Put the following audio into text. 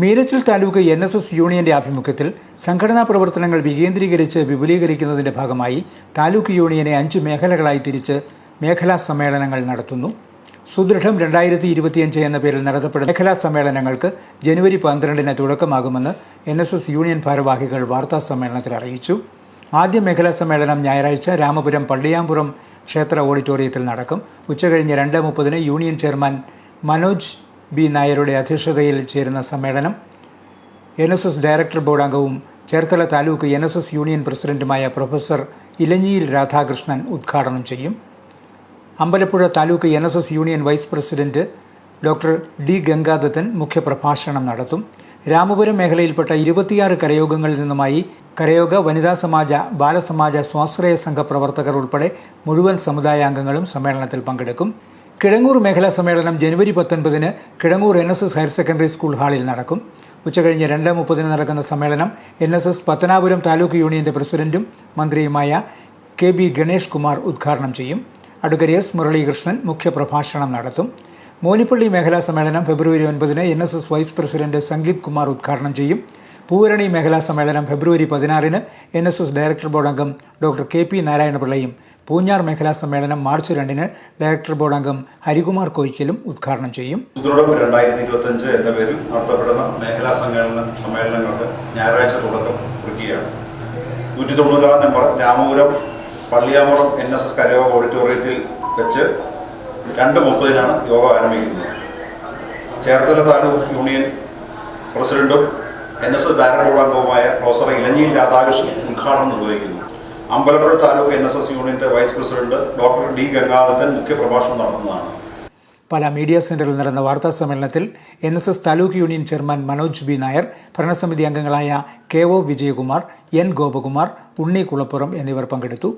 Meenachil taluk N S S യൂണിയന്റെ ആഭിമുഖ്യത്തിൽ സംഘടനാ പ്രവർത്തനങ്ങൾ വികേന്ദ്രീകരിച്ച് വിപുലീകരിക്കുന്നതിന്റെ ഭാഗമായി താലൂക്ക് യൂണിയനെ അഞ്ച് മേഖലകളായി തിരിച്ച് മേഖലാ സമ്മേളനങ്ങൾ നടത്തുന്നു. സുദൃഢം രണ്ടായിരത്തി ഇരുപത്തിയഞ്ച് എന്ന പേരിൽ നടത്തപ്പെടുന്ന മേഖലാ സമ്മേളനങ്ങൾക്ക് ജനുവരി പന്ത്രണ്ടിന് തുടക്കമാകുമെന്ന് എൻ എസ് എസ് യൂണിയൻ ഭാരവാഹികൾ വാർത്താ സമ്മേളനത്തിൽ അറിയിച്ചു. ആദ്യ മേഖലാ സമ്മേളനം ഞായറാഴ്ച രാമപുരം പള്ളിയാമ്പുറം ക്ഷേത്ര ഓഡിറ്റോറിയത്തിൽ നടക്കും. ഉച്ചകഴിഞ്ഞ് രണ്ട് മുപ്പതിന് യൂണിയൻ ചെയർമാൻ മനോജ് ബി നായരുടെ അധ്യക്ഷതയിൽ ചേരുന്ന സമ്മേളനം. N S S director board അംഗവും Cherthala taluk N S S union പ്രസിഡന്റുമായ പ്രൊഫസർ ഇലഞ്ഞിയിൽ രാധാകൃഷ്ണൻ ഉദ്ഘാടനം ചെയ്യും. Ambalappuzha taluk N S S union vice president doctor D Gangadathan മുഖ്യപ്രഭാഷണം നടത്തും. രാമപുരം മേഖലയിൽപ്പെട്ട ഇരുപത്തിയാറ് കരയോഗങ്ങളിൽ നിന്നുമായി കരയോഗ വനിതാ സമാജ ബാലസമാജ സ്വാശ്രയ സംഘ പ്രവർത്തകർ ഉൾപ്പെടെ മുഴുവൻ സമുദായാംഗങ്ങളും സമ്മേളനത്തിൽ പങ്കെടുക്കും. കിഴങ്ങൂർ മേഖലാ സമ്മേളനം ജനുവരി പത്തൊൻപതിന് Kizhangoor N S S higher secondary school ഹാളിൽ നടക്കും. ഉച്ചകഴിഞ്ഞ് രണ്ട് മുപ്പതിന് നടക്കുന്ന സമ്മേളനം N S S Pathanapuram taluk യൂണിയന്റെ പ്രസിഡന്റും മന്ത്രിയുമായ കെ ബി ഗണേഷ് കുമാർ ഉദ്ഘാടനം ചെയ്യും. അഡ്വക്കേറ്റ് എസ് മുരളീകൃഷ്ണൻ മുഖ്യപ്രഭാഷണം നടത്തും. മോനിപ്പള്ളി മേഖലാ സമ്മേളനം ഫെബ്രുവരി ഒൻപതിന് N S S vice president Sangeeth Kumar ഉദ്ഘാടനം ചെയ്യും. പൂവരണി മേഖലാ സമ്മേളനം ഫെബ്രുവരി പതിനാറിന് N S S director board അംഗം ഡോക്ടർ കെ പി നാരായണപിള്ളയും പൂഞ്ഞാർ മേഖലാ സമ്മേളനം മാർച്ച് രണ്ടിന് ഡയറക്ടർ ബോർഡ് അംഗം ഹരികുമാർ കോയിക്കലും ഉദ്ഘാടനം ചെയ്യും. സുദൃഢം രണ്ടായിരത്തി ഇരുപത്തഞ്ച് എന്ന പേരിൽ നടത്തപ്പെടുന്ന മേഖലാ സമ്മേളന സമ്മേളനങ്ങൾക്ക് ഞായറാഴ്ച തുടക്കം കുറിക്കുകയാണ്. നൂറ്റി തൊണ്ണൂറാം number Ramapuram Palliyamuram N S S കരയോഗ ഓഡിറ്റോറിയത്തിൽ വെച്ച് രണ്ട് മുപ്പതിനാണ് യോഗ ആരംഭിക്കുന്നത്. ചേർത്തല താലൂക്ക് യൂണിയൻ പ്രസിഡന്റും N S S director board അംഗവുമായ പ്രൊഫസർ ഇലഞ്ഞിയിൽ രാധാകൃഷ്ണൻ ഉദ്ഘാടനം നിർവഹിക്കുന്നു. Ambalappuzha taluk N S S യൂണിയന്റെ vice president doctor D Gangadharan മുഖ്യപ്രഭാഷണം നടത്തുന്നതാണ്. പല മീഡിയ സെന്ററിൽ നടന്ന വാർത്താ സമ്മേളനത്തിൽ N S S taluk union chairman Manoj B Nair ഭരണസമിതി അംഗങ്ങളായ K O Vijayakumar N Gopakumar Unni Kulappuram എന്നിവർ പങ്കെടുത്തു.